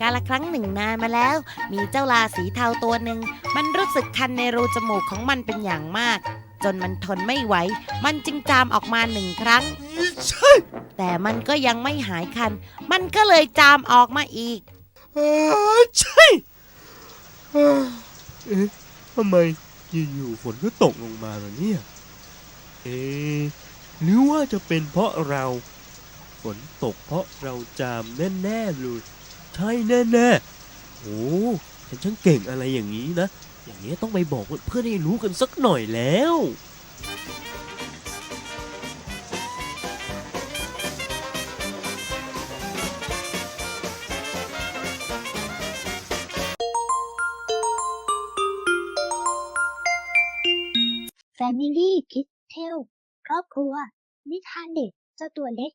กาละครั้งหนึ่งนานมาแล้ว มีเจ้าลาสีเทาตัวหนึ่ง มันรู้สึกคันในรูจมูกของมันเป็นอย่างมาก จนมันทนไม่ไหว มันจึงจามออกมาหนึ่งครั้งใช่แต่มันก็ยังไม่หายคัน มันก็เลยจามออกมาอีกอ่าใช่อ่าเอ๊ะทำไมอยู่ๆฝนก็ตกลงมาล่ะเนี่ย เอ๊ะหรือว่าจะเป็นเพราะเรา ฝนตกเพราะเราจามแน่ๆเลย ใช่แน่ๆโอ้ฉันช่างเก่งอะไรอย่างนี้นะ อย่างนี้ต้องไปบอกเพื่อนให้รู้กันสักหน่อยแล้ว Family Kids Tale ครอบครัว นิทานเด็กเจ้าตัวเล็ก